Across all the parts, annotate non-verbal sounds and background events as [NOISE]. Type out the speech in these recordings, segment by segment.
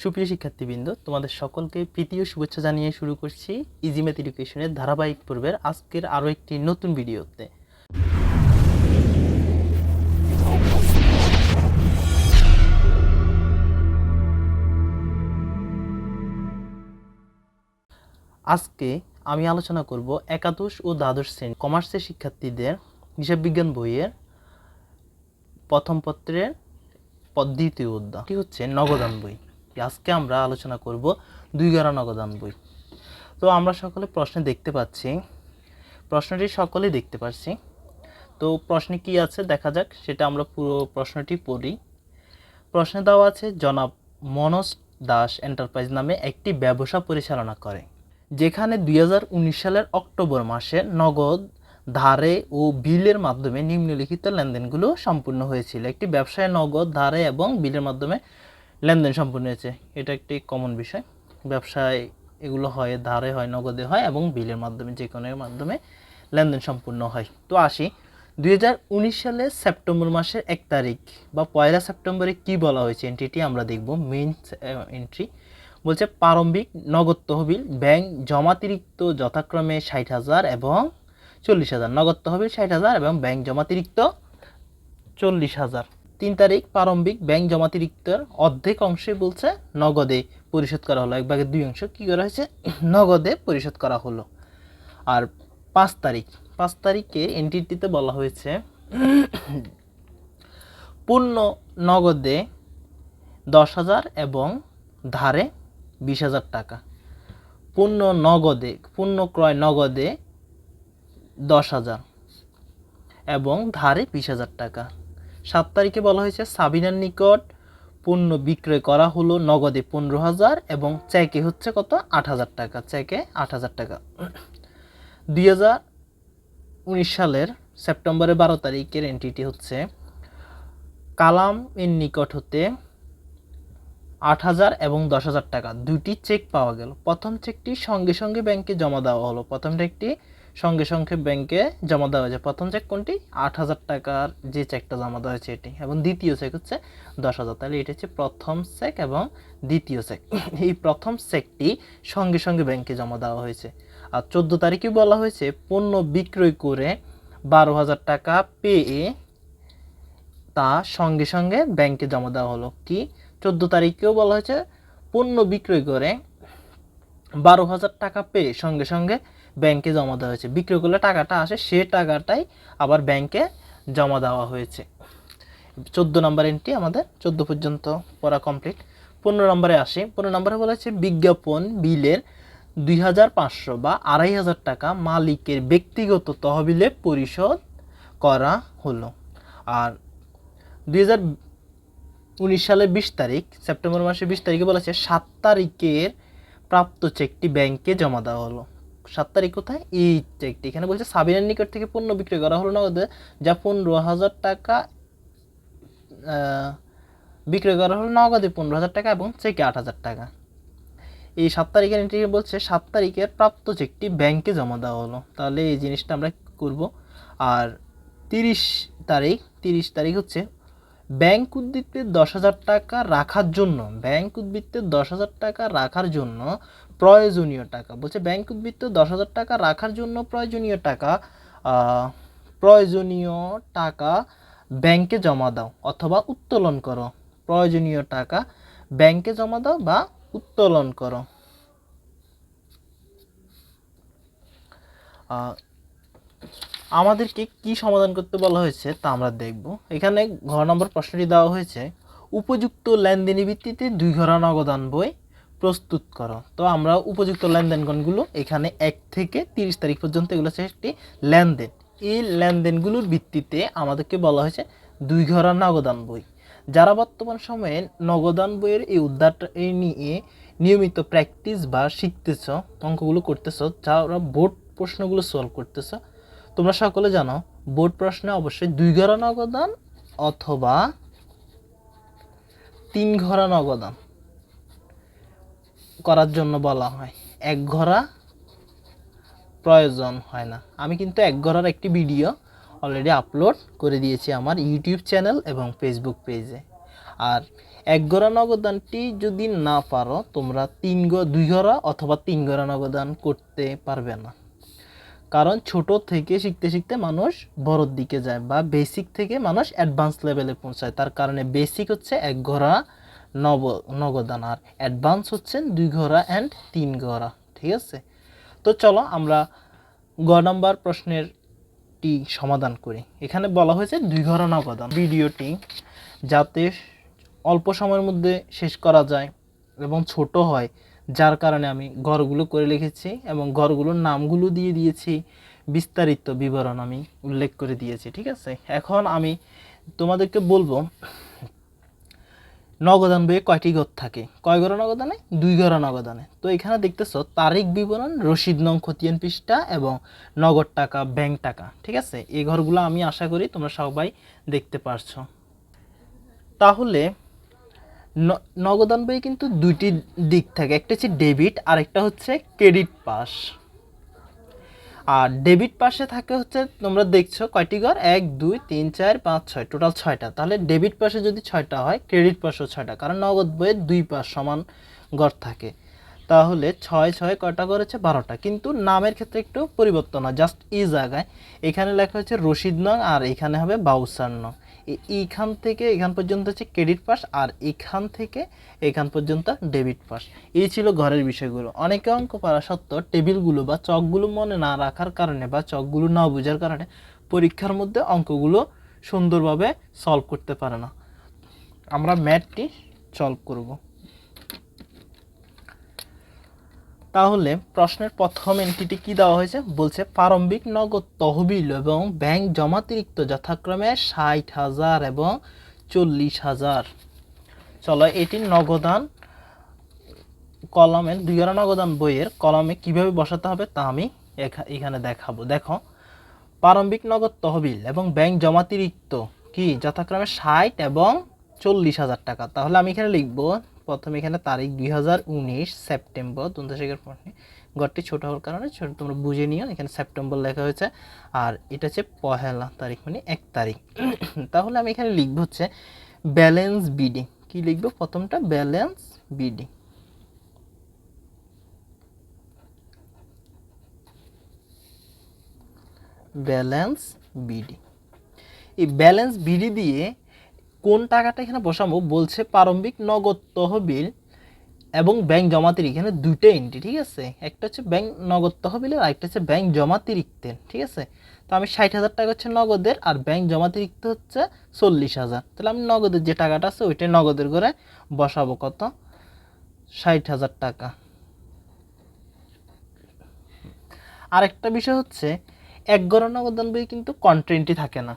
সুপ্রিয় শিক্ষার্থীবৃন্দ, তোমাদের সকলকে প্রীতি ও শুভেচ্ছা জানিয়ে শুরু করছি ইজি ম্যাথ এডুকেশনের ধারাবাহিক পর্বের আজকের আরও একটি নতুন ভিডিওতে। আজকে আমি আলোচনা করব একাদশ ও দ্বাদশ শ্রেণি কমার্সের শিক্ষার্থীদের হিসাব বিজ্ঞান বইয়ের প্রথম পত্রের দ্বিতীয় অধ্যায়। হচ্ছে নগদান বই। আজকে আমরা আলোচনা করব দুই গারা নগদান বই। তো আমরা সকলে প্রশ্নে দেখতে পাচ্ছি। প্রশ্নটি সকলেই দেখতে পাচ্ছি তো প্রশ্নে কি আছে দেখা যাক, সেটা আমরা পুরো প্রশ্নটি পড়ি। প্রশ্নে দেওয়া আছে, জনাব মনোজ দাস এন্টারপ্রাইজ নামে একটি ব্যবসা পরিচালনা করে, যেখানে দুই হাজার উনিশ সালের অক্টোবর মাসে নগদ ধারে ও বিলের মাধ্যমে নিম্নলিখিত লেনদেনগুলো সম্পূর্ণ হয়েছিল। একটি ব্যবসায় নগদ ধারে এবং বিলের মাধ্যমে লেনদেন সম্পূর্ণ হয়েছে। এটা একটি কমন বিষয়। ব্যবসায় এগুলো হয়, ধারে হয়, নগদে হয় এবং বিলের মাধ্যমে, যে কোনো মাধ্যমে লেনদেন সম্পূর্ণ হয়। তো আসি, দুই সালে সেপ্টেম্বর মাসের এক তারিখ বা পয়লা সেপ্টেম্বরে কি বলা হয়েছে? এন্ট্রিটি আমরা দেখব। মেইন এন্ট্রি বলছে প্রারম্ভিক নগদ তহবিল ব্যাংক জমাতিরিক্ত যথাক্রমে ষাট হাজার এবং চল্লিশ হাজার। নগদ তহবিল ষাট হাজার এবং ব্যাংক জমাতিরিক্ত চল্লিশ হাজার। তিন তারিখ প্রারম্ভিক ব্যাংক জমাতিরিক্তর অর্ধেক অংশে বলছে নগদে পরিশোধ করা হলো। এক ভাগের দুই অংশ কী করা হয়েছে? [CLEARS THROAT] নগদে পরিশোধ করা হলো। আর পাঁচ তারিখ, পাঁচ তারিখে এনটিটিতে বলা হয়েছে, [CLEARS THROAT] পূর্ণ নগদে দশ হাজার এবং ধারে বিশ হাজার টাকা। পূর্ণ নগদে, পূর্ণ ক্রয় নগদে দশ হাজার এবং ধারে বিশ হাজার টাকা। সাত তারিখে বলা হয়েছে সাবিনার নিকট পণ্য বিক্রয় করা হলো নগদে পনেরো হাজার এবং চেকে হচ্ছে কত? আট হাজার টাকা। চেকে আট হাজার টাকা। দুই হাজার উনিশ সালের সেপ্টেম্বরের বারো তারিখের এন্ট্রিটি হচ্ছে কালাম এর নিকট হতে আট হাজার এবং দশ হাজার টাকা। দুটি চেক পাওয়া গেল। প্রথম চেকটি সঙ্গে সঙ্গে ব্যাংকে জমা দেওয়া হলো। প্রথম চেকটি সঙ্গে সঙ্গে ব্যাংকে জমা দেওয়া হয়েছে। প্রথম চেক কোনটি? আট হাজার টাকার যে চেকটা জমা দেওয়া হয়েছে এটি। এবং দ্বিতীয় চেক হচ্ছে দশ হাজার। তাহলে এটি হচ্ছে প্রথম চেক এবং দ্বিতীয় চেক [LAUGHS] এই প্রথম চেকটি সঙ্গে সঙ্গে ব্যাংকে জমা দেওয়া হয়েছে। আর চোদ্দ তারিখে বলা হয়েছে পণ্য বিক্রয় করে বারো হাজার টাকা পেয়ে তা সঙ্গে সঙ্গে ব্যাংকে জমা দেওয়া হলো। কি? চোদ্দ তারিখেও বলা হয়েছে পণ্য বিক্রয় করে বারো হাজার টাকা পেয়ে সঙ্গে সঙ্গে ব্যাংকে জমা দেওয়া হয়েছে। বিক্রয় করলে টাকাটা আসে, সে টাকাটাই আবার ব্যাংকে জমা দেওয়া হয়েছে। চোদ্দ নম্বর এন্ট্রি আমাদের, চোদ্দ পর্যন্ত পড়া কমপ্লিট পনেরো নম্বরে আসি। পনেরো নম্বরে বলা হচ্ছে বিজ্ঞাপন বিলের দুই হাজার পাঁচশো বা আড়াই হাজার টাকা মালিকের ব্যক্তিগত তহবিলে পরিশোধ করা হলো। আর দুই হাজার উনিশ সালের বিশ তারিখ, সেপ্টেম্বর মাসের বিশ তারিখে বলা হচ্ছে সাত তারিখের প্রাপ্ত চেকটি ব্যাংকে জমা দেওয়া হলো। সাত তারিখ কোথায়? এই চেকটি এখানে বলছে, সাবিনার নিকট থেকে পণ্য বিক্রয় করা হলো নগদে, যা পনেরো হাজার টাকা বিক্রয় করা হলো নগদে পনেরো হাজার টাকা এবং চেকে আট হাজার টাকা। এই সাত তারিখের এন্ট্রি বলছে, সাত তারিখের প্রাপ্ত চেকটি ব্যাংকে জমা দেওয়া হলো। তাহলে এই জিনিসটা আমরা করব। আর তিরিশ তারিখ তিরিশ তারিখ হচ্ছে ব্যাংক উদ্বৃত্তে দশ হাজার টাকা রাখার জন্য। ব্যাংক উদ্বৃত্তে দশ হাজার টাকা রাখার জন্য প্রয়োজনীয় টাকা। বলছে ব্যাংক উদ্বৃত্তে দশ হাজার টাকা রাখার জন্য প্রয়োজনীয় টাকা প্রয়োজনীয় টাকা ব্যাংকে জমা দাও অথবা উত্তোলন করো। প্রয়োজনীয় টাকা ব্যাংকে জমা দাও বা উত্তোলন করো। আমাদেরকে কি সমাধান করতে বলা হয়েছে তা আমরা দেখব। এখানে ঘ নম্বর প্রশ্নটি দেওয়া হয়েছে, উপযুক্ত লেনদেনের ভিত্তিতে দুই ঘরা নগদান বই প্রস্তুত করো। তো আমরা উপযুক্ত লেনদেনগণগুলো এখানে এক থেকে তিরিশ তারিখ পর্যন্ত এগুলো হচ্ছে একটি লেনদেন। এই লেনদেনগুলোর ভিত্তিতে আমাদেরকে বলা হয়েছে দুই ঘরা নগদান বই। যারা বর্তমান সময়ে নগদান বইয়ের এই উদ্ধারটা এই নিয়ে নিয়মিত প্র্যাকটিস বা শিখতেছ, অঙ্কগুলো করতেছ, যারা বোর্ড প্রশ্নগুলো সলভ করতেছ, তোমরা সকলে জানো, বোর্ড প্রশ্নে অবশ্যই দুই ঘরা নগদান অথবা তিন ঘরা নগদান। করার জন্য বলা হয়। এক ঘরা প্রয়োজন হয় না। আমি কিন্তু এক ঘরার একটি ভিডিও অলরেডি আপলোড করে দিয়েছি আমার ইউটিউব চ্যানেল এবং ফেসবুক পেজে আর এক গড়া নগদানটি যদি না পারো, তোমরা তিন দুই গড়া অথবা তিন গড়া নগদান করতে পারবে না। কারণ ছোট থেকে শিখতে শিখতে মানুষ বড়র দিকে যায় বা বেসিক থেকে মানুষ অ্যাডভান্স লেভেলে পৌঁছায়। তার কারণে বেসিক হচ্ছে এক ঘোড়া নব, নগদান আর অ্যাডভান্স হচ্ছেন দুই ঘোড়া অ্যান্ড তিন ঘোড়া, ঠিক আছে? তো চলো আমরা গ নম্বর প্রশ্নের টি সমাধান করি। এখানে বলা হয়েছে দুই ঘোড়া নগদান। ভিডিওটি যাতে অল্প সময়ের মধ্যে শেষ করা যায় এবং ছোট হয়, যার কারণে আমি ঘরগুলো করে লিখেছি এবং ঘরগুলোর নামগুলো দিয়ে দিয়েছি। বিস্তারিত বিবরণ আমি উল্লেখ করে দিয়েছি, ঠিক আছে? এখন আমি তোমাদেরকে বলব নগদান বইয়ে কয়টি ঘর থাকে? কয় ঘর নগদানে? দুই ঘর নগদানে। তো এখানে দেখতেছো তারিখ বিবরণ রসিদ নং খতিয়ান পৃষ্ঠা এবং নগদ টাকা, ব্যাংক টাকা। ঠিক আছে? এই ঘরগুলো আমি আশা করি তোমরা সবাই দেখতে পারছ। তাহলে নগদান বইয়ে কিন্তু দুইটি দিক থাকে। একটা হচ্ছে ডেবিট আর একটা হচ্ছে ক্রেডিট পাস। আর ডেবিট পাশে থাকে হচ্ছে, তোমরা দেখছ কয়টি ঘর? এক, দুই, তিন, চার, পাঁচ, ছয় টোটাল ছয়টা। তাহলে ডেবিট পাশে যদি ছয়টা হয় ক্রেডিট পাশেও ছয়টা, কারণ নগদ বইয়ের দুই পাশ সমান ঘর থাকে। তাহলে ছয় ছয় কয়টা ঘর হচ্ছে বারোটা। কিন্তু নামের ক্ষেত্রে একটু পরিবর্তন হয় জাস্ট এই জায়গায়। এখানে লেখা হচ্ছে রশিদ নং আর এখানে হবে বাউসার নং। এইখান থেকে এখান পর্যন্ত হচ্ছে ক্রেডিট পাস আর এখান থেকে এখান পর্যন্ত ডেবিট পাস এই ছিল ঘরের বিষয়গুলো। অনেকে অঙ্ক করা সত্ত্বেও টেবিলগুলো বা চকগুলো মনে না রাখার কারণে বা চকগুলো না বোঝার কারণে পরীক্ষার মধ্যে অঙ্কগুলো সুন্দরভাবে সলভ করতে পারে না। আমরা ম্যাথটি সলভ করব। তাহলে প্রশ্নের প্রথম এন্ট্রিটি কি দেওয়া হয়েছে? বলছে প্রারম্ভিক নগদ তহবিল এবং ব্যাংক জমাতিরিক্ত যথাক্রমে ষাট হাজার এবং চল্লিশ হাজার। চলো এটি নগদান কলমের দুইয়ারা নগদান বইয়ের কলমে কীভাবে বসাতে হবে তা আমি এখা- এখানে দেখাবো। দেখো, প্রারম্ভিক নগদ তহবিল এবং ব্যাংক জমাতিরিক্ত কি? যথাক্রমে ষাট এবং চল্লিশ হাজার টাকা। তাহলে আমি এখানে লিখব প্রথমে এখানে তারিখ দুই হাজার উনিশ, সেপ্টেম্বর দন্তশেখর পণ্যে ঘরটি ছোট হওয়ার কারণে ছোট, তোমরা বুঝে নিও, এখানে সেপ্টেম্বর লেখা হয়েছে। আর এটা হচ্ছে পহেলা তারিখ মানে এক তারিখ। [COUGHS] তাহলে আমি এখানে লিখব হচ্ছে ব্যালেন্স বিডি। কি লিখব? প্রথমটা ব্যালেন্স বিডি। Balance BD. এই ব্যালেন্স বিডি দিয়ে কোন টাকাটা এখানে বসাবো? বলছে প্রারম্ভিক নগদ তহবিল এবং ব্যাংক জমাতির এখানে দুটো এন্ট্রি ঠিক আছে? একটা হচ্ছে ব্যাংক নগদ তহবিলের, আর একটা হচ্ছে ব্যাংক জমাতিরিক্তের ঠিক আছে? তো আমি ষাট হাজার টাকা হচ্ছে নগদের, আর ব্যাংক জমাতিরিক্ত হচ্ছে চল্লিশ হাজার। তাহলে আমি নগদের যে টাকাটা আছে, ওইটাই নগদের করে বসাবো কত? ষাট হাজার টাকা। আরেকটা বিষয় হচ্ছে, এক গড়া নগদান বই কিন্তু কন্ট্রেন্টই থাকে না।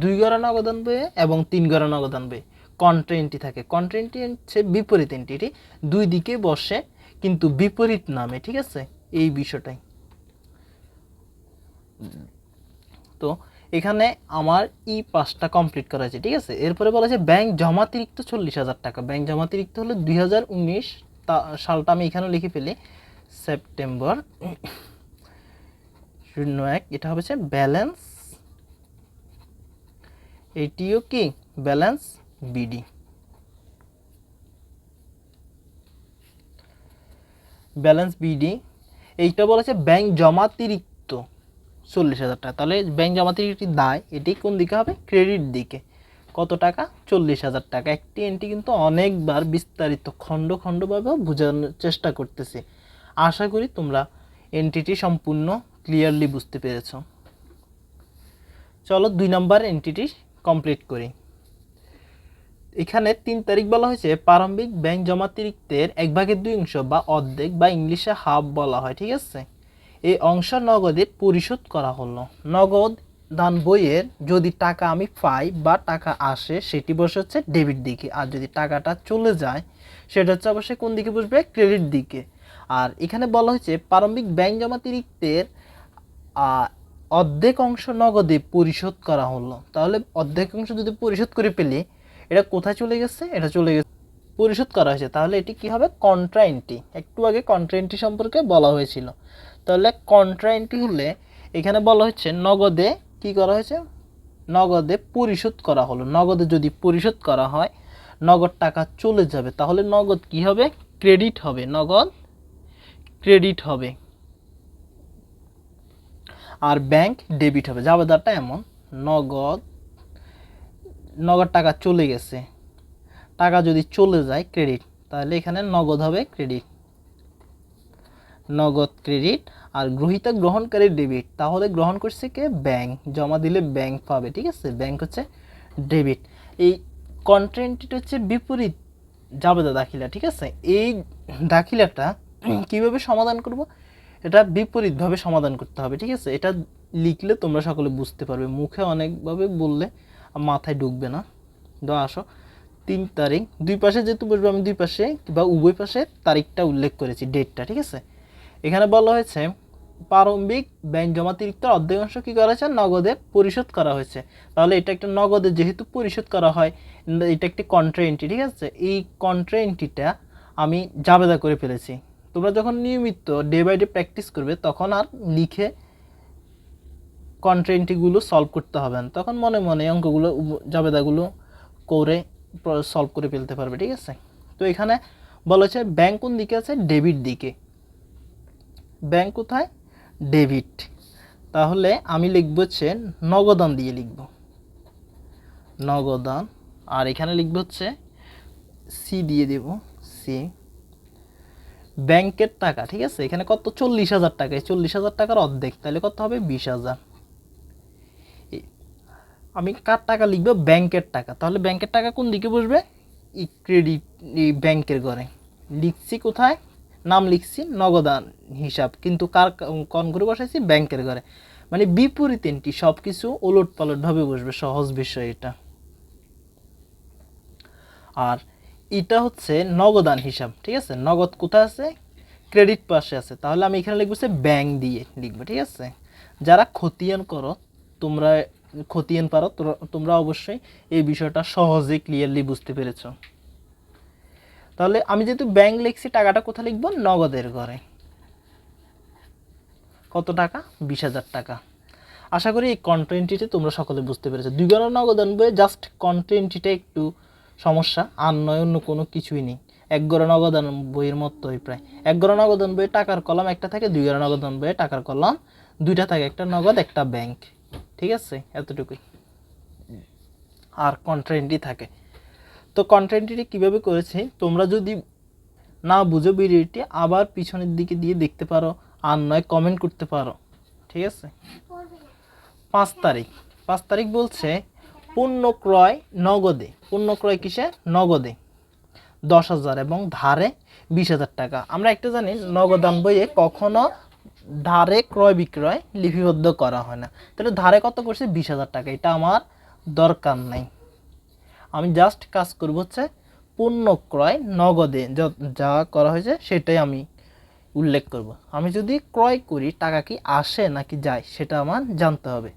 দুই গড়া নগদান বইয়ে এবং তিন গড়া নগদান বই কন্ট্রেন্টই থাকে। কন্ট্রেন্টটি হচ্ছে বিপরীত এন্টিটি দুই দিকে বসে, কিন্তু বিপরীত নামে, ঠিক আছে? এই বিষয়টাই। তো এখানে আমার ই পাসটা কমপ্লিট করা হয়েছে, ঠিক আছে? এরপরে বলা হয়েছে ব্যাংক জমাতিরিক্ত চল্লিশ হাজার টাকা। ব্যাংক জমাতিরিক্ত হলো দুই হাজার উনিশ সালটা আমি এখানে লিখে ফেলি। সেপ্টেম্বর শূন্য এক, এটা হচ্ছে ব্যালেন্স এটিও কি? Balance BD. ব্যালেন্স বিডি, এইটা বলেছে ব্যাংক জমাতিরিক্ত চল্লিশ হাজার টাকা। তাহলে ব্যাংক জমাতিরিক্ত দায়, এটি কোন দিকে হবে? ক্রেডিট দিকে। কত টাকা? চল্লিশ হাজার টাকা। একটি এন্ট্রি কিন্তু অনেকবার বিস্তারিত, খণ্ড খণ্ডভাবেও বোঝানোর চেষ্টা করতেছি। আশা করি তোমরা এন্ট্রিটি সম্পূর্ণ ক্লিয়ারলি বুঝতে পেরেছ। চলো দুই নাম্বার এন্ট্রিটি কমপ্লিট করি। এখানে তিন তারিখ বলা হয়েছে, প্রারম্ভিক ব্যাংক জমাতিরিক্তের এক ভাগের দুই অংশ বা অর্ধেক বা ইংলিশে হাফ বলা হয়, ঠিক আছে? এই অংশ নগদে পরিশোধ করা হলো। নগদ দান বইয়ের যদি টাকা আমি পাই বা টাকা আসে, সেটি বসে হচ্ছে ডেবিট দিকে। আর যদি টাকাটা চলে যায়, সেটা হচ্ছে অবশ্যই কোন দিকে বসবে? ক্রেডিট দিকে। আর এখানে বলা হয়েছে, প্রারম্ভিক ব্যাংক জমাতিরিক্তের অর্ধেক অংশ নগদে পরিশোধ করা হলো। তাহলে অর্ধেক অংশ যদি পরিশোধ করে পেলে এটা কোথায় চলে গেছে? এটা চলে গেছে পরিশোধ করা হয়েছে। তাহলে এটি কি হবে? কন্ট্রাইন্টি একটু আগে কন্ট্রাইন্টি সম্পর্কে বলা হয়েছিল। তাহলে কন্ট্রাইন্টি হলে এখানে বলা হচ্ছে নগদে কি করা হয়েছে? নগদে পরিশোধ করা হলো। নগদে যদি পরিশোধ করা হয়, নগদ টাকা চলে যাবে। তাহলে নগদ কি হবে? ক্রেডিট হবে। নগদ ক্রেডিট হবে। আর ব্যাংক ডেবিট হবে। জাবেদারটা এমন, নগদ নগদ টাকা চলে গেছে। টাকা যদি চলে যায় ক্রেডিট তাহলে এখানে নগদ হবে ক্রেডিট নগদ ক্রেডিট আর গ্রহিতা গ্রহণকারী ডেবিট তাহলে গ্রহণ করছে কে? ব্যাংক জমা দিলে ব্যাংক পাবে, ঠিক আছে? ব্যাংক হচ্ছে ডেবিট এই কন্ট্রেন্টটা হচ্ছে বিপরীত জাবেদা দাখিলা, ঠিক আছে? এই দাখিলাটা কীভাবে সমাধান করব? এটা বিপরীতভাবে সমাধান করতে হবে, ঠিক আছে? এটা লিখলে তোমরা সকলে বুঝতে পারবে। মুখে অনেকভাবে বললে মাথায় ঢুকবে না। তো আসো। তিন তারিখ, দুই পাশে যেহেতু বসবে, আমি দুই পাশে বা উভয় পাশে তারিখটা উল্লেখ করেছি, ডেটটা, ঠিক আছে? এখানে বলা হয়েছে, প্রারম্ভিক ব্যাংক জমাতিরিক্ত অর্ধাংশ কী করা হয়েছে? নগদে পরিশোধ করা হয়েছে। তাহলে এটা একটা নগদে যেহেতু পরিশোধ করা হয়, এটা একটি কন্ট্রা এন্ট্রি ঠিক আছে? এই কন্ট্রা এন্ট্রিটা আমি জাবেদা করে ফেলেছি। তোমরা যখন নিয়মিত ডে বাই ডে প্র্যাকটিস করবে, তখন আর লিখে কন্ট্রা এন্ট্রিগুলো সলভ করতে হবে না। তখন মনে মনে অঙ্কগুলো, জাবেদাগুলো করে সলভ করে ফেলতে পারবে, ঠিক আছে? তো এখানে বলা হচ্ছে ব্যাংক কোন দিকে আছে? ডেবিট দিকে। ব্যাংক কোথায়? ডেবিট তাহলে আমি লিখব হচ্ছে, নগদান দিয়ে লিখব। নগদান। আর এখানে লিখব হচ্ছে সি দিয়ে দেব সি ব্যাংকের টাকা, ঠিক আছে? এখানে কত? চল্লিশ হাজার টাকা। এই চল্লিশ হাজার টাকার অর্ধেক, তাহলে কত হবে? বিশ হাজার। আমি কার টাকা লিখব? ব্যাংকের টাকা। তাহলে ব্যাংকের টাকা কোন দিকে বসবে? এই ক্রেডিট ব্যাংকের ঘরে। লিখছি কোথায়? নাম লিখছি, নগদান হিসাব। কিন্তু কার কন করে বসাইছি? ব্যাংকের ঘরে। মানে বিপরীত এন্ট্রি সব কিছু ওলট পালটভাবে বসবে, সহজ বিষয় এটা। আর এটা হচ্ছে নগদান হিসাব, ঠিক আছে? নগদ কোথায় আছে? ক্রেডিট পাশে আছে। তাহলে আমি এখানে লিখব ব্যাংক দিয়ে লিখব, ঠিক আছে? যারা খতিয়ান করো, তোমরা খতিয়ান পারো, তোমরা অবশ্যই এই বিষয়টা সহজে ক্লিয়ারলি বুঝতে পেরেছ। তাহলে আমি যেহেতু ব্যাংক লিখছি, টাকাটা কোথায় লিখব? নগদের ঘরে। কত টাকা? বিশ হাজার টাকা। আশা করি এই কন্টেন্টটিতে তোমরা সকলে বুঝতে পেরেছ। দুই গণা নগদান বইয়ে জাস্ট কন্টেন্টটিটা একটু সমস্যা, আর নয় অন্য কোনো কিছুই নেই। এক গড়া নগদান বইয়ের মতোই প্রায়। এক গড়া নগদান বইয়ে টাকার কলাম একটা থাকে, দুই গড়া নগদান বইয়ে টাকার কলাম দুইটা থাকে, একটা নগদ, একটা ব্যাংক। ঠিক আছে? এতটুকুই। আর কন্ট্রেন্টই থাকে। তো কন্টেন্টটি কীভাবে করেছে? তোমরা যদি না বুঝো ভিডিওটি, আবার পিছনের দিকে দিয়ে দেখতে পারো, আর নয় কমেন্ট করতে পারো। ঠিক আছে? পাঁচ তারিখ। পাঁচ তারিখ বলছে পণ্য ক্রয় নগদে। পণ্য ক্রয় কিসে? নগদে। দশ হাজার এবং ধারে বিশ হাজার টাকা। আমরা একটা জানি নগদান বইয়ে কখনো ধারে ক্রয় বিক্রয় লিপিবদ্ধ করা হয় না। তাহলে ধারে কত করছে? বিশ হাজার টাকা। এটা আমার দরকার নাই। আমি জাস্ট কাজ করব হচ্ছে পণ্য ক্রয় নগদে। যা- যা করা হয়েছে সেটাই আমি উল্লেখ করব। আমি যদি ক্রয় করি, টাকা কি আসে নাকি যায়, সেটা আমার জানতে হবে।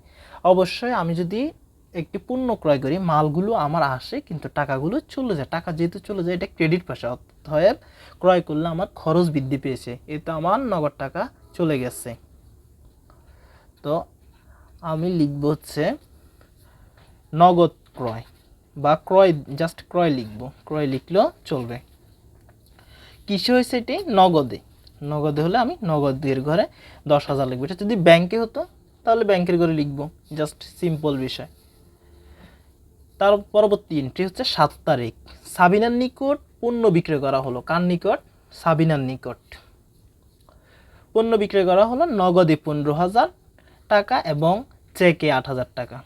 অবশ্যই আমি যদি একটি পণ্য ক্রয় করি, মালগুলো আমার আসে, কিন্তু টাকাগুলো চলে যায়। টাকা যেহেতু চলে যায়, এটা ক্রেডিট পাশে অতএব ক্রয় করলে আমার খরচ বৃদ্ধি পেয়েছে। এতে আমার নগদ টাকা চলে গেছে। তো আমি লিখব হচ্ছে নগদ ক্রয় বা ক্রয়, জাস্ট ক্রয় লিখব। ক্রয় লিখলেও চলবে। কিসে হয়েছে এটি? নগদে। নগদে হলে আমি নগদের ঘরে দশ হাজার লিখব। এটা যদি ব্যাংকে হতো, তাহলে ব্যাংকের ঘরে লিখব। জাস্ট সিম্পল বিষয়। তার পরবর্তী এন্ট্রি হচ্ছে সাত তারিখ। সাবিনার নিকট পণ্য বিক্রয় করা হলো। কার নিকট? সাবিনার নিকট। পণ্য বিক্রয় করা হলো নগদে পনেরো হাজার টাকা এবং চেকে আট হাজার টাকা।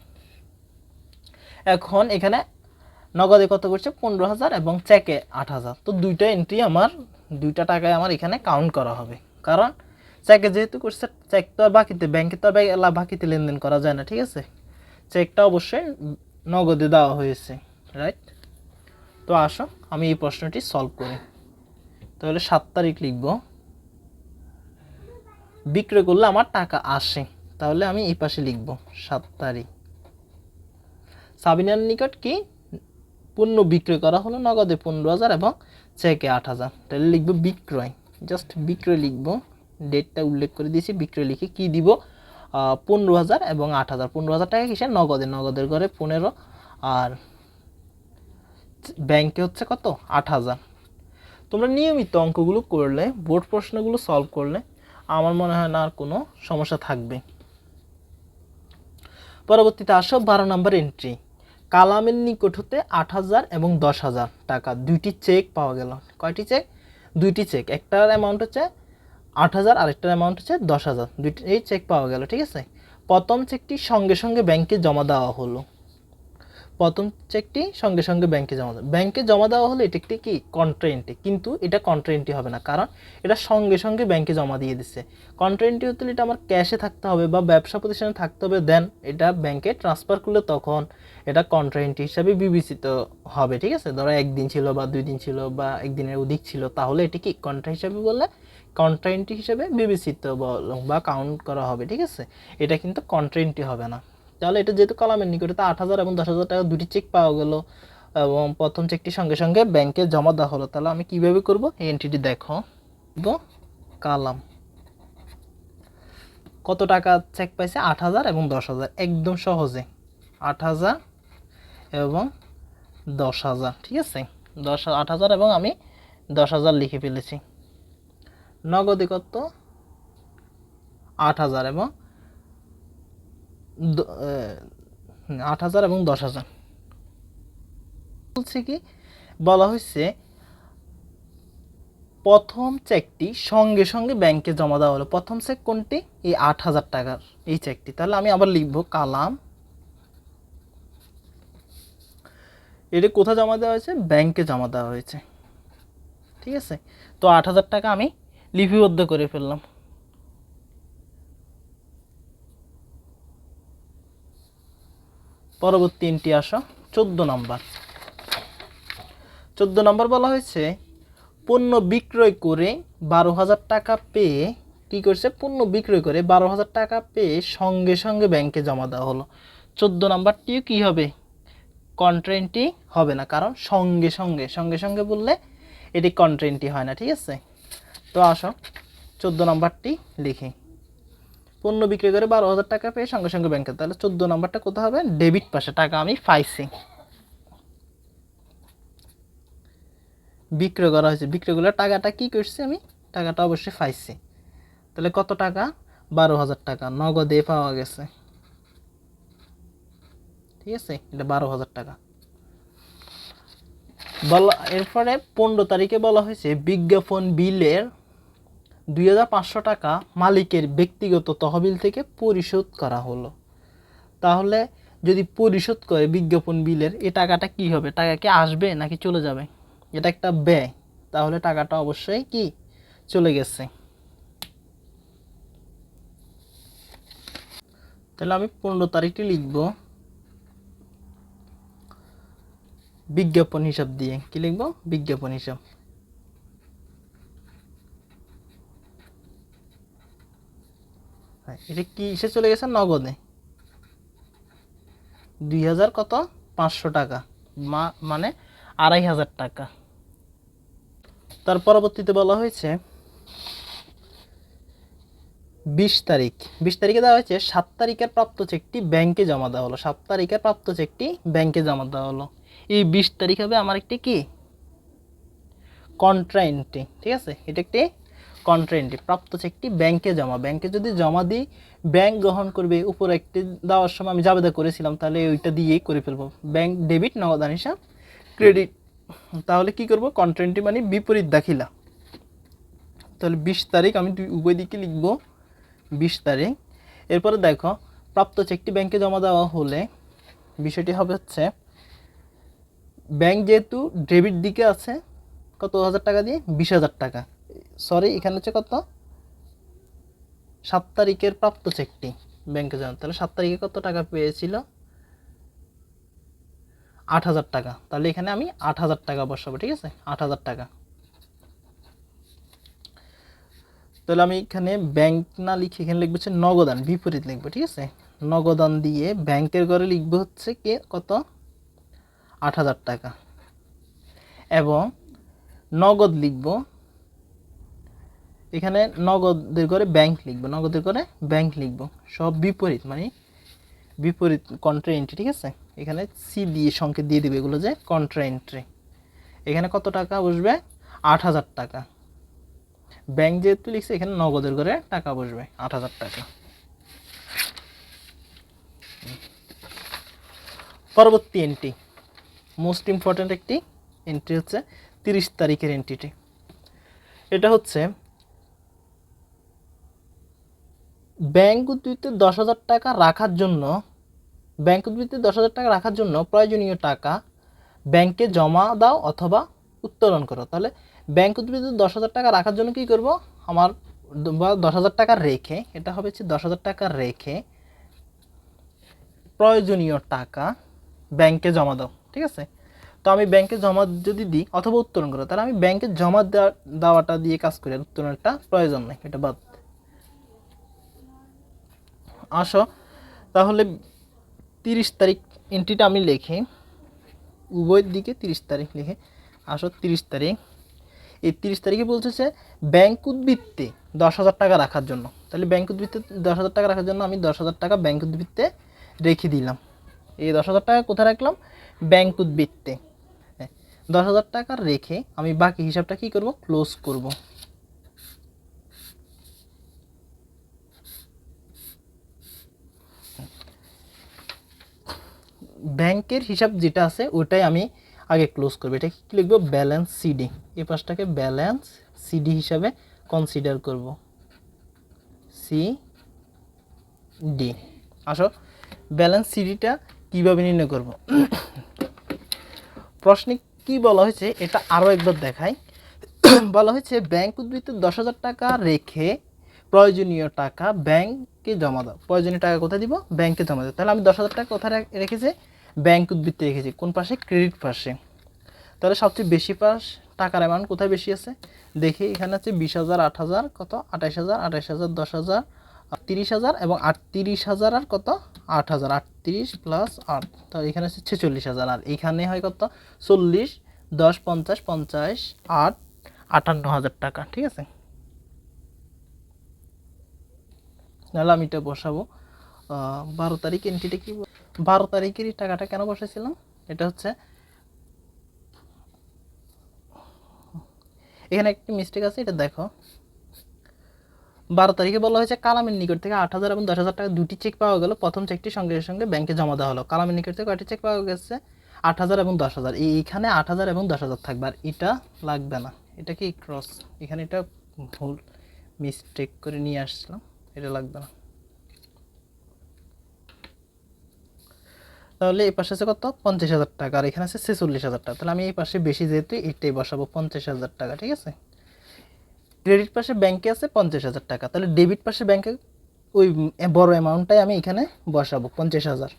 এখন এখানে নগদে কত করছে? পনেরো হাজার এবং চেকে আট হাজার। তো দুইটা এন্ট্রি আমার, দুইটা টাকায় আমার এখানে কাউন্ট করা হবে। কারণ চেকে যেহেতু করছে, চেক তো আর বাকিতে ব্যাংকে তো আর বাকিতে লেনদেন করা যায় না, ঠিক আছে? চেকটা অবশ্যই নগদে দেওয়া হয়েছে রাইট তো আসো, আমি এই প্রশ্নটি সলভ করি। তাহলে সাত তারিখ লিখব। বিক্রয় করলে আমার টাকা আসে, তাহলে আমি এই পাশে লিখব, সাত তারিখ। সাবিনার নিকট কি? পণ্য বিক্রয় করা হলো নগদে পনেরো হাজার এবং চেকে আট হাজার। তাহলে লিখব বিক্রয় জাস্ট বিক্রয় লিখব। ডেটটা উল্লেখ করে দিয়েছি, বিক্রয় লিখে কি দিব? পনেরো হাজার এবং আট হাজার। পনেরো হাজার টাকা কিসে নগদে। নগদের ঘরে পনেরো। আর ব্যাংকে হচ্ছে কত? আট হাজার। তোমরা নিয়মিত অঙ্কগুলো করলে, বোর্ড প্রশ্নগুলো সলভ করলে আমার মনে হয় না আর কোনো সমস্যা থাকবে। পরবর্তীতে আসো বারো নম্বর এন্ট্রি কালামের নিকট হতে আট হাজার এবং দশ হাজার টাকা। দুইটি চেক পাওয়া গেল। কয়টি চেক দুইটি চেক একটার অ্যামাউন্ট হচ্ছে আট হাজার, আরেকটার অ্যামাউন্ট হচ্ছে দশ হাজার। দুইটি এই চেক পাওয়া গেল, ঠিক আছে? প্রথম চেকটি সঙ্গে সঙ্গে ব্যাংকে জমা দেওয়া হলো। প্রথম চেকটি সঙ্গে সঙ্গে ব্যাংকে জমা দেওয়া ব্যাংকে জমা দেওয়া হলে এটা একটি কি? কন্ট্রেন্টি কিন্তু এটা কন্ট্রেন্টি হবে না। কারণ এটা সঙ্গে সঙ্গে ব্যাংকে জমা দিয়ে দিচ্ছে কন্ট্রেন্টি হতে এটা আমার ক্যাশে থাকতে হবে বা ব্যবসা প্রতিষ্ঠানে থাকতে হবে দেন এটা ব্যাংকে ট্রান্সফার করলে তখন এটা কন্ট্রেন্টি হিসাবে বিবেচিত হবে, ঠিক আছে? ধরো একদিন ছিল বা দুই দিন ছিল বা একদিনের অধিক ছিল, তাহলে এটি কি? কন্ট্রা হিসাবে বললে কন্ট্রেন্টি হিসেবে বিবেচিত বা কাউন্ট করা হবে ঠিক আছে? এটা কিন্তু কন্ট্রেন্টি হবে না। তাহলে এটা যেহেতু কলামের নিকটে আট হাজার এবং দশ হাজার টাকা দুটি চেক পাওয়া গেল এবং প্রথম চেকটি সঙ্গে সঙ্গে ব্যাংকে জমা দেওয়া হলো। তাহলে আমি কীভাবে করব? এই এন্ট্রিটি দেখো। দেখো, কালাম। কত টাকা চেক পাইছে? আট হাজার এবং দশ হাজার। একদম সহজে। আট হাজার এবং দশ হাজার ঠিক আছে? দশ আট হাজার এবং আমি দশ হাজার লিখে ফেলেছি। নগদে কত আট হাজার এবং আট হাজার এবং দশ হাজার। বলছে কি, বলা হয়েছে প্রথম চেকটি সঙ্গে সঙ্গে ব্যাংকে জমা দেওয়া হলো। প্রথম চেক কোনটি? এই আট হাজার টাকার এই চেকটি তাহলে আমি আবার লিখব কালাম। এটা কোথায় জমা দেওয়া হয়েছে? ব্যাংকে জমা দেওয়া হয়েছে। ঠিক আছে? তো আট হাজার টাকা আমি লিপিবদ্ধ করে ফেললাম। পরবর্তী তিনটি আসো, চোদ্দ নম্বর। চোদ্দ নম্বর বলা হয়েছে, পণ্য বিক্রয় করে বারো হাজার টাকা পেয়ে কী করছে? পণ্য বিক্রয় করে বারো হাজার টাকা পেয়ে সঙ্গে সঙ্গে ব্যাংকে জমা দেওয়া হলো। চোদ্দ নাম্বারটিও কী হবে? কন্ট্রেন্টই হবে না, কারণ সঙ্গে সঙ্গে সঙ্গে সঙ্গে বললে এটি কন্ট্রেন্টই হয় না, ঠিক আছে? তো আসো, চোদ্দ নাম্বারটি লিখি। পণ্য বিক্রি করে বারো হাজার টাকা পেয়ে সঙ্গে সঙ্গে ব্যাংকে তাহলে চোদ্দ নাম্বারটা কোথায় হবে? ডেবিট পাশে, টাকা আমি পাইছি। বিক্রয় করা হয়েছে। বিক্রয় করলে টাকাটা কি করছি আমি? টাকাটা অবশ্যই পাইছি। তাহলে কত টাকা? বারো হাজার টাকা। নগদে পাওয়া গেছে। ঠিক আছে? এটা বারো হাজার টাকা। বলা এরপরে পনেরো তারিখে বলা হয়েছে, বিজ্ঞাপন বিলের দুই হাজার পাঁচশো টাকা মালিকের ব্যক্তিগত তহবিল থেকে পরিশোধ করা হলো। তাহলে যদি পরিশোধ করে বিজ্ঞাপন বিলের এই টাকাটা কি হবে? টাকা কি আসবে নাকি চলে যাবে? এটা একটা ব্যয়। তাহলে টাকাটা অবশ্যই কি? চলে গেছে। তাহলে আমি পনেরো তারিখটি লিখব। বিজ্ঞাপন হিসাব দিয়ে। কি লিখব? বিজ্ঞাপন হিসাব। এটা কি এসে চলে গেছে? নগদে। দুই হাজার কত? পাঁচশো টাকা। মানে আড়াই হাজার টাকা। তার পরবর্তীতে বলা হয়েছে, বিশ তারিখ। বিশ তারিখে দেওয়া হয়েছে, সাত তারিখের প্রাপ্ত চেকটি ব্যাংকে জমা দেওয়া হলো। সাত তারিখের প্রাপ্ত চেকটি ব্যাংকে জমা দেওয়া হলো। এই বিশ তারিখ হবে আমার একটি কি? কন্ট্রা ঠিক আছে? এটা একটি কন্ট্রা এন্ট্রি প্রাপ্ত চেকটি ব্যাংকে জমা। ব্যাংকে যদি জমা দিই, ব্যাংক গ্রহণ করবে, উপর একটি দেওয়ার সময় আমি জাবেদা করেছিলাম, তাহলে ওইটা দিয়েই করে ফেলব। ব্যাংক ডেবিট নগদান হিসাব, ক্রেডিট। তাহলে কি করব? কন্ট্রেন্টটি মানে বিপরীত দাখিলা। তাহলে বিশ তারিখ আমি দুই উভয় দিকে লিখব, বিশ তারিখ। এরপরে দেখো, প্রাপ্ত চেকটি ব্যাংকে জমা দেওয়া হলে বিষয়টি হবে হচ্ছে, ব্যাংক যেহেতু ডেবিট দিকে আছে, কত হাজার টাকা দিয়ে? বিশ হাজার টাকা। সরি এখানে হচ্ছে কত? সাত তারিখের প্রাপ্ত চেকটি ব্যাংকে জমা তাহলে সাত তারিখে কত টাকা পেয়েছিল? আট হাজার টাকা। তাহলে এখানে আমি আট হাজার টাকা বসাবো, ঠিক আছে? আট হাজার টাকা। তাহলে আমি এখানে ব্যাংক না লিখে এখানে লিখব হচ্ছে নগদান, বিপরীত লিখব, ঠিক আছে? নগদান দিয়ে ব্যাংকের ঘরে লিখব হচ্ছে কে? কত? আট হাজার টাকা। এবং নগদ লিখব এখানে নগদের করে ব্যাংক লিখব, নগদের করে ব্যাংক লিখব। সব বিপরীত মানে বিপরীত কন্ট্রা এন্ট্রি ঠিক আছে? এখানে সি দিয়ে সংকেত দিয়ে দিবে এগুলো যে কন্ট্রা এন্ট্রি এখানে কত টাকা বসবে? আট হাজার টাকা। ব্যাংক যেহেতু লিখছে, এখানে নগদের করে টাকা বসবে, আট হাজার টাকা। পরবর্তী এন্ট্রি মোস্ট ইম্পর্ট্যান্ট একটি এন্ট্রি হচ্ছে তিরিশ তারিখের এন্ট্রিটি এটা হচ্ছে ব্যাংক উদ্বৃত্তে দশ হাজার টাকা রাখার জন্য, ব্যাংক উদ্বৃত্তে দশ হাজার টাকা রাখার জন্য প্রয়োজনীয় টাকা ব্যাংকে জমা দাও অথবা উত্তোলন করো। তাহলে ব্যাংক উদ্বৃত্তে দশ হাজার টাকা রাখার জন্য কি করব? আমার বা দশ হাজার টাকা রেখে, এটা হবে হচ্ছে দশ হাজার টাকা রেখে প্রয়োজনীয় টাকা ব্যাংকে জমা দাও, ঠিক আছে? তো আমি ব্যাংকে জমা যদি দিই অথবা উত্তোলন করো, তাহলে আমি ব্যাংকে জমা দেওয়া, দেওয়াটা দিয়ে কাজ করি উত্তোলনটা প্রয়োজন নেই, এটা বাদ। আসো। তাহলে তিরিশ তারিখ এন্ট্রিটা আমি লিখি। উভয়ের দিকে তিরিশ তারিখ লিখে। আসো তিরিশ তারিখ। এই তিরিশ তারিখে বলছে যে ব্যাংক উদ্বৃত্তে দশ হাজার টাকা রাখার জন্য। তাহলে ব্যাংক উদ্বৃত্তে দশ হাজার টাকা রাখার জন্য আমি দশ হাজার টাকা ব্যাংক উদ্বৃত্তে রেখে দিলাম। এই দশ হাজার টাকা কোথায় রাখলাম? ব্যাংক উদ্বৃত্তে। হ্যাঁ, দশ হাজার টাকা রেখে আমি বাকি হিসাবটা কি করব? ক্লোজ করব। ব্যাংকের হিসাব যেটা আছে, ওটাই আমি আগে ক্লোজ করব। এটা কি লিখব? ব্যালেন্স সিডি এই পাশটাকে ব্যালেন্স সিডি হিসাবে কনসিডার করব। সি ডি আসো ব্যালেন্স সিডিটা কীভাবে নির্ণয় করব? প্রশ্নে কি বলা হয়েছে, এটা আরও একবার দেখাই। বলা হয়েছে, ব্যাংক উদ্বৃত্ত দশ হাজার টাকা রেখে প্রয়োজনীয় টাকা ব্যাংকে জমা দাও? প্রয়োজনীয় টাকা কোথায় দিব? ব্যাংকে জমা দাও। তাহলে আমি দশ হাজার টাকা কোথায় রেখেছি? ব্যাংক উদ্বৃত্তে রেখেছি। কোন পাশে? ক্রেডিট পাশে। তাহলে সবচেয়ে বেশি পাশ টাকার অ্যামাউন্ট কোথায় বেশি আছে? দেখি, এখানে আছে বিশ হাজার, আট হাজার, কত? আঠাইশ হাজার আঠাইশ হাজার, দশ হাজার, তিরিশ হাজার এবং আটত্রিশ হাজার আর কত? আট হাজার, আটত্রিশ প্লাস আট। তো এখানে আছে ছেচল্লিশ হাজার। আর এখানে হয় কত? চল্লিশ, দশ, পঞ্চাশ পঞ্চাশ, আট, আটান্ন হাজার টাকা। ঠিক আছে? নাহলে আমি এটা বসাবো। বারো তারিখ এন্ট্রিটা কি বারো তারিখের টাকাটা কেন বসাইছিলাম? এটা হচ্ছে এখানে একটি মিস্টেক আছে, এটা দেখো। বারো তারিখে বলা হয়েছে কালামের নিকট থেকে আট হাজার এবং দশ হাজার টাকা দুটি চেক পাওয়া গেল। প্রথম চেকটি সঙ্গে সঙ্গে ব্যাংকে জমা দেওয়া হলো। কালামের নিকট থেকে কয়টি চেক পাওয়া গেছে? আট হাজার এবং দশ হাজার। এইখানে আট হাজার এবং দশ হাজার থাকবে, আর এটা লাগবে না। এটা কি ক্রস এখানে এটা ভুল মিস্টেক করে নিয়ে আসছিলাম এটা লাগবে না। তাহলে এই পাশে আছে কত? পঞ্চাশ হাজার টাকা, আর এখানে আছে ছেচল্লিশ হাজার টাকা। তাহলে আমি এই পাশে বেশি যেহেতু এটাই বসাবো, পঞ্চাশ হাজার টাকা, ঠিক আছে? ক্রেডিট পাশে ব্যাংকে আছে পঞ্চাশ হাজার টাকা। তাহলে ডেবিট পাশে ব্যাংকে ওই বড় অ্যামাউন্টটাই আমি এখানে বসাবো, পঞ্চাশ হাজার।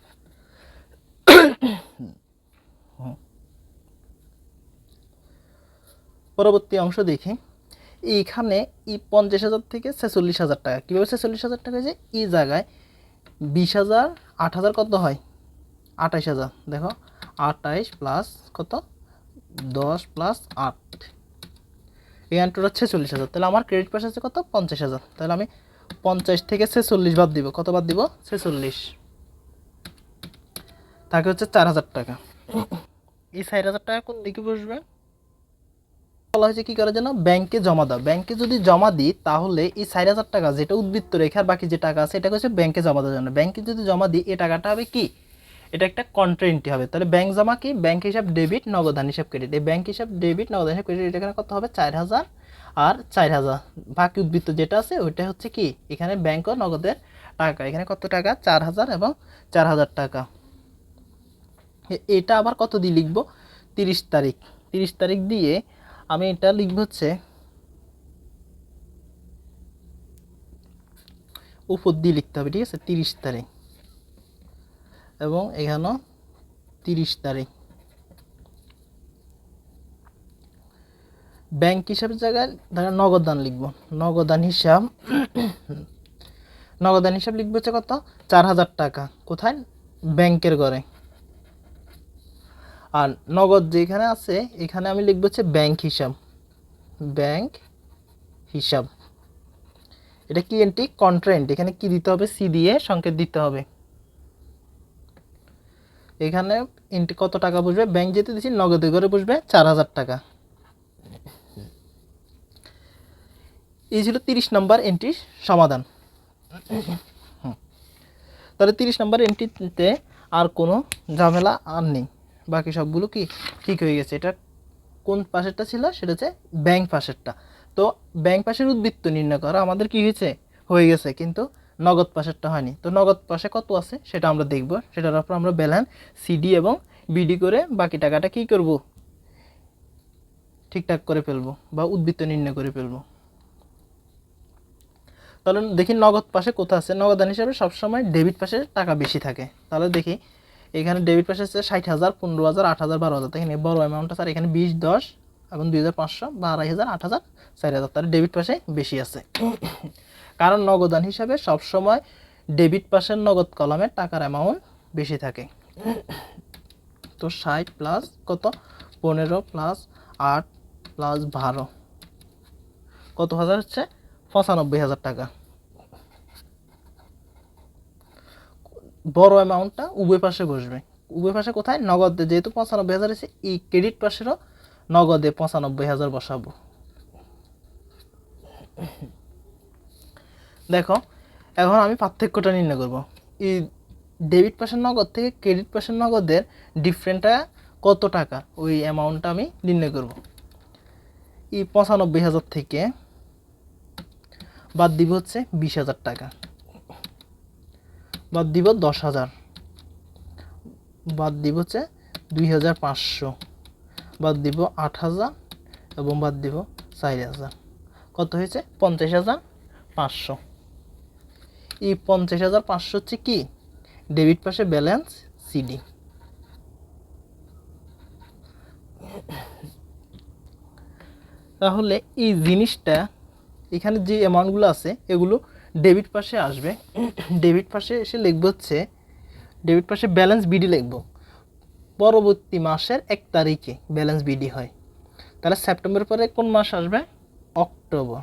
পরবর্তী অংশ দেখি। এইখানে ই পঞ্চাশ হাজার থেকে ছেচল্লিশ হাজার টাকা। কীভাবে ছেচল্লিশ হাজার টাকা যে এই জায়গায় বিশ হাজার, আট হাজার কত হয়? আঠাইশ হাজার। দেখো, আঠাইশ প্লাস কত? দশ প্লাস আট। এই অ্যান্টোটা ছেচল্লিশ হাজার। তাহলে আমার ক্রেডিট পাশে আছে কত? পঞ্চাশ হাজার। তাহলে আমি পঞ্চাশ থেকে ছেচল্লিশ বাদ দিব। কত বাদ দিব? ছেচল্লিশ। তাকে হচ্ছে চার হাজার টাকা। এই চার হাজার টাকা কোন দিকে বসবে? বলা হয়েছে কি করার জন্য ব্যাংকে জমা দাও। ব্যাংকে যদি জমা দিই, তাহলে এই চার হাজার টাকা যেটা উদ্বৃত্ত রেখে আর বাকি যে টাকা আছে এটা হচ্ছে ব্যাংকে জমা দেওয়ার জন্য। ব্যাংকে যদি জমা দিই এই টাকাটা হবে কি? এটা একটা কন্ট্রেন্টি হবে। তাহলে ব্যাংক জমা কি? ব্যাংক হিসাব ডেবিট নগদান হিসাব ক্রেডিট এই ব্যাংক হিসাব ডেবিট নগদান হিসাব ক্রেডিট এখানে কত হবে? চার হাজার। আর চার হাজার। বাকি উদ্বৃত্ত যেটা আছে, ওইটা হচ্ছে কি? এখানে ব্যাংক ও নগদের টাকা। এখানে কত টাকা? চার হাজার এবং চার হাজার টাকা। এটা আবার কত দিয়ে লিখব? তিরিশ তারিখ। তিরিশ তারিখ দিয়ে আমি এটা লিখব হচ্ছে উপর দিয়ে লিখতে হবে, ঠিক আছে? তিরিশ তারিখ। এবং এখানেও তিরিশ তারিখ। ব্যাংক হিসাবের জায়গায় ধরেন নগদান লিখব। নগদান হিসাব নগদান হিসাব লিখব হচ্ছে কত? চার হাজার টাকা। কোথায়? ব্যাংকের ঘরে। আর নগদ যেখানে আছে, এখানে আমি লিখব হচ্ছে ব্যাংক হিসাব। ব্যাংক হিসাব। এটা কি এন্ট্রি কন্ট্রা এন্ট্রি এখানে কি দিতে হবে? সি দিয়ে সংকেত দিতে হবে। এখানে এন্ট্রি কত টাকা বসবে? ব্যাংক যেতে দিচ্ছি নগদে করে বসবে চার হাজার টাকা। এই ছিল তিরিশ নম্বর এন্ট্রির সমাধান। তাহলে তিরিশ নম্বর এন্ট্রিতে আর কোনো ঝামেলা আর নেই। বাকি সবগুলো কি ঠিক হয়ে গেছে? এটা কোন পাশেরটা ছিল? সেটা হচ্ছে ব্যাংক পাশেরটা। তো ব্যাংক পাশের উদ্বৃত্ত নির্ণয় করা, আমাদের কি হয়েছে? হয়ে গেছে, কিন্তু নগদ পাশেরটা হয়নি। তো নগদ পাশে কত আছে? সেটা আমরা দেখব। সেটার উপর আমরা ব্যালেন্স সিডি এবং বিডি করে বাকি টাকাটা কি করব? ঠিকঠাক করে ফেলব বা উদ্বৃত্ত নির্ণয় করে ফেলব। তাহলে দেখি নগদ পাশে কোথা আছে? নগদান হিসাবে সবসময় ডেবিট পাশে টাকা বেশি থাকে। তাহলে দেখি এখানে ডেবিট পাশে আছে ষাট হাজার, পনেরো হাজার, আট হাজার, বারো হাজার। এখানে বড় অ্যামাউন্ট আছে এখানে বিশ, দশ এবং দুই হাজার পাঁচশো বা আড়াই হাজার, আট হাজার, চার হাজার। তাহলে ডেবিট পাশে বেশি আছে। [COUGHS] কারণ নগদান হিসাবে সবসময় ডেবিট পাশের নগদ কলামে টাকার অ্যামাউন্ট বেশি থাকে। [COUGHS] তো ষাট প্লাস কত? পনেরো প্লাস আট প্লাস বারো। কত হাজার হচ্ছে? পঁচানব্বই হাজার টাকা। বড় অ্যামাউন্টটা উভয় পাশে বসবে। উভয় পাশে কোথায়? নগদে। যেহেতু পঁচানব্বই হাজার আছে, এই ক্রেডিট পাশেরও নগদে পঁচানব্বই হাজার বসাবো। দেখো, এখন আমি পার্থক্যটা নির্ণয় করব। এই ডেবিট পাশের নগদ থেকে ক্রেডিট পাশের নগদের ডিফারেন্টটা কত টাকা? ওই অ্যামাউন্টটা আমি নির্ণয় করব। এই পঁচানব্বই হাজার থেকে বাদ দিব হচ্ছে বিশ হাজার টাকা। বাদ দিব দশ হাজার। বাদ দিব হচ্ছে দুই হাজার পাঁচশো। বাদ দিব আট হাজার এবং বাদ দিব চার হাজার। কত হয়েছে? পঞ্চাশ হাজার পাঁচশো। এই পঞ্চাশ হাজার পাঁচশো হচ্ছে কি? ডেবিট পাশে ব্যালেন্স, সিডি। তাহলে এই জিনিসটা, এখানে যে অ্যামাউন্টগুলো আছে, এগুলো ডেবিট পাশে আসবে। ডেবিট পাশে এসে লিখব হচ্ছে, ডেবিট পাশে ব্যালেন্স বিডি লিখব। পরবর্তী মাসের এক তারিখে ব্যালেন্স বিডি হয়। তাহলে সেপ্টেম্বর পরে কোন মাস আসবে? অক্টোবর।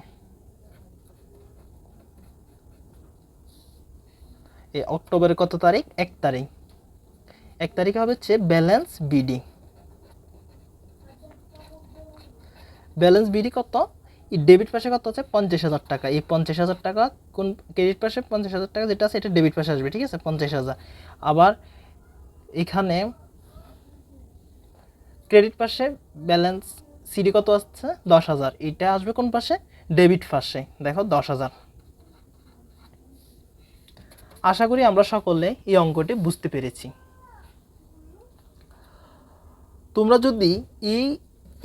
এই অক্টোবরের কত তারিখ? এক তারিখ। এক তারিখে হবে হচ্ছে ব্যালেন্স বিডি। ব্যালেন্স বিডি কত? ডেবিট পাশে কত আছে? পঞ্চাশ হাজার টাকা। এই পঞ্চাশ হাজার টাকা কোন ক্রেডিট পাশে? পঞ্চাশ হাজার টাকা যেটা আছে, এটা ডেবিট পাশে আসবে, ঠিক আছে? পঞ্চাশ হাজার। আবার এখানে ক্রেডিট পাশে ব্যালেন্স সিডি কত আসছে? দশ হাজার। এটা আসবে কোন পাশে? ডেবিট পাশে। দেখো, দশ হাজার। আশা করি আমরা সকলে এই অঙ্কটি বুঝতে পেরেছি। তোমরা যদি এই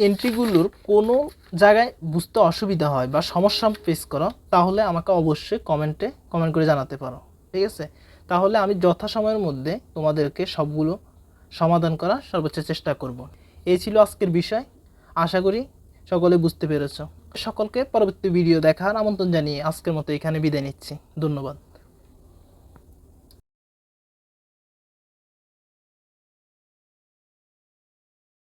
এন্ট্রিগুলোর কোনো জায়গায় বুঝতে অসুবিধা হয় বা সমস্যা ফেস করো, তাহলে আমাকে অবশ্যই কমেন্টে কমেন্ট করে জানাতে পারো। ঠিক আছে? তাহলে আমি যথাসময়ের মধ্যে তোমাদেরকে সবগুলো সমাধান করার সর্বোচ্চ চেষ্টা করব। এই ছিল আজকের বিষয়। আশা করি সকলে বুঝতে পেরেছ। সকলকে পরবর্তী ভিডিও দেখার আমন্ত্রণ জানিয়ে আজকের মতো এখানে বিদায় নিচ্ছি। ধন্যবাদ।